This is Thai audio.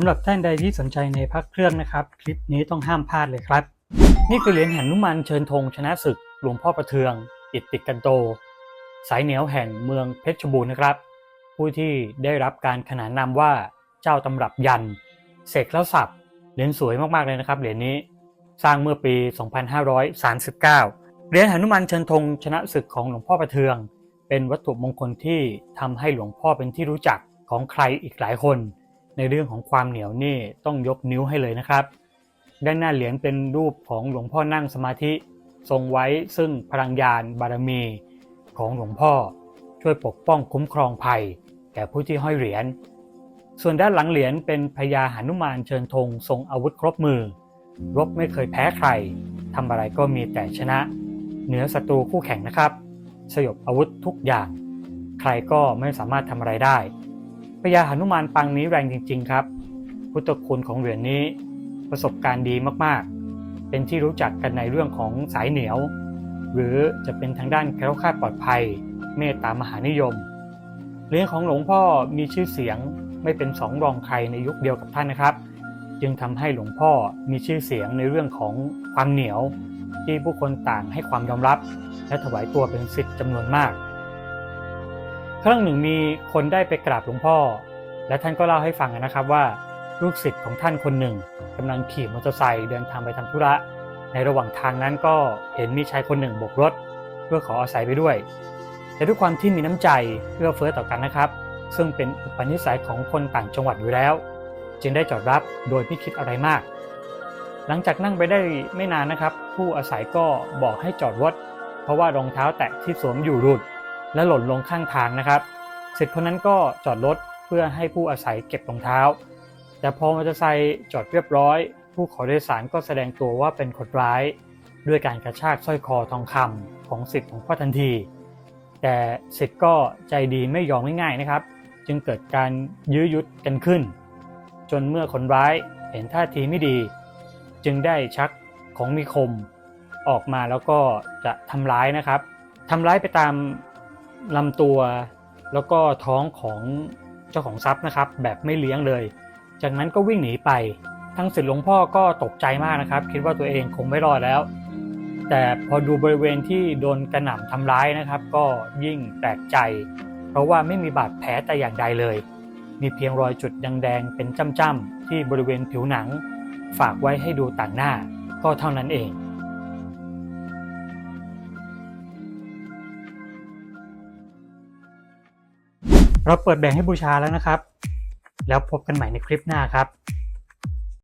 สำหรับท่านใดที่สนใจในพระเครื่องนะครับ คลิปนี้ต้องห้ามพลาดเลยครับ นี่คือเหรียญแห่งนุมานเชิญธงชนะศึกหลวงพ่อประเทือง อิตติกันโต สายเหนียวแห่งเมืองเพชรบูรณ์นะครับ ผู้ที่ได้รับการขนานนามว่าเจ้าตำรับยันเสกแล้วสับเหรียญสวยมากๆเลยนะครับเหรียญนี้สร้างเมื่อปี 2539 เหรียญหนุมานเชิญธงชนะศึกของหลวงพ่อประเทือง เป็นวัตถุมงคลที่ทำให้หลวงพ่อเป็นที่รู้จักของใครอีกหลายคน ในเรื่องของความเหนียวนี่ต้องยกนิ้วให้เลยนะครับ ด้านหน้าเหรียญเป็นรูปของหลวงพ่อนั่งสมาธิทรงไว้ซึ่งพลังญาณบารมีของหลวงพ่อ ช่วยปกป้องคุ้มครองภัย แก่ผู้ที่ห้อยเหรียญ ส่วนด้านหลังเหรียญเป็นพญาหานุมานเชิญธงทรงอาวุธครบมือ รบไม่เคยแพ้ใครทำอะไรก็มีแต่ชนะ เหนือศัตรูคู่แข่งนะครับ สยบอาวุธทุกอย่าง ใครก็ไม่สามารถทำอะไรได้ พญาหนุมานปังนี้แรงจริง ๆ ครับ พุทธคุณของเหรียญนี้ประสบการณ์ดีมากๆ เป็นที่รู้จักกันในเรื่องของสายเหนียว หรือจะเป็นทางด้านแคล้วคลาดปลอดภัย เมตตามหานิยม เหรียญของหลวงพ่อมีชื่อเสียงไม่เป็นสองรองใครในยุคเดียวกับท่านนะครับ จึงทำให้หลวงพ่อมีชื่อเสียงในเรื่องของความเหนียว ที่ผู้คนต่างให้ความยอมรับ และถวายตัวเป็นศิษย์จำนวนมาก ครั้งหนึ่งมีคนได้ไปกราบหลวงพ่อ และท่านก็เล่าให้ฟังนะครับว่า ลูกศิษย์ของท่านคนหนึ่งกำลังขี่มอเตอร์ไซค์เดินทางไปทำธุระ ในระหว่างทางนั้นก็เห็นมีชายคนหนึ่งโบกรถ เพื่อขออาศัยไปด้วย แต่ด้วยความที่มีน้ำใจเอื้อเฟื้อต่อกันนะครับ ซึ่งเป็นอุปนิสัยของคนต่างจังหวัดอยู่แล้ว จึงได้จอดรับโดยไม่คิดอะไรมาก หลังจากนั่งไปได้ไม่นานนะครับ ผู้อาศัยก็บอกให้จอดรถเพราะว่ารองเท้าแตะที่สวมอยู่หลุด และหล่นลงข้างทางนะครับศิษย์คนนั้นก็จอดรถเพื่อให้ผู้อาศัยเก็บรองเท้า แต่พอมอเตอร์ไซค์จอดเรียบร้อย ผู้ขอโดยสารก็แสดงตัวว่าเป็นคนร้าย ด้วยการกระชากสร้อยคอทองคำของสิทธิ์ของพ่อทันที แต่สิทธิ์ก็ใจดีไม่ยอมง่ายๆนะครับ จึงเกิดการยื้อยุดกันขึ้น จนเมื่อคนร้ายเห็นท่าทีไม่ดี จึงได้ชักของมีคมออกมาแล้วก็จะทำร้ายนะครับทำร้ายไปตาม ลำตัว แล้วก็ท้องของเจ้าของทรัพย์นะครับ แบบไม่เลี้ยงเลย จากนั้นก็วิ่งหนีไป ทั้งศิษย์หลวงพ่อก็ตกใจมากนะครับ คิดว่าตัวเองคงไม่รอดแล้ว แต่พอดูบริเวณที่โดนกระหน่ำทำร้ายนะครับ ก็ยิ่งแปลกใจ เพราะว่าไม่มีบาดแผลแต่อย่างใดเลย มีเพียงรอยจุดแดงๆเป็นจ้ำๆที่บริเวณผิวหนัง ฝากไว้ให้ดูต่างหน้าก็เท่านั้นเอง เราเปิดแบ่งให้บูชาแล้วนะครับ แล้วพบกันใหม่ในคลิปหน้าครับ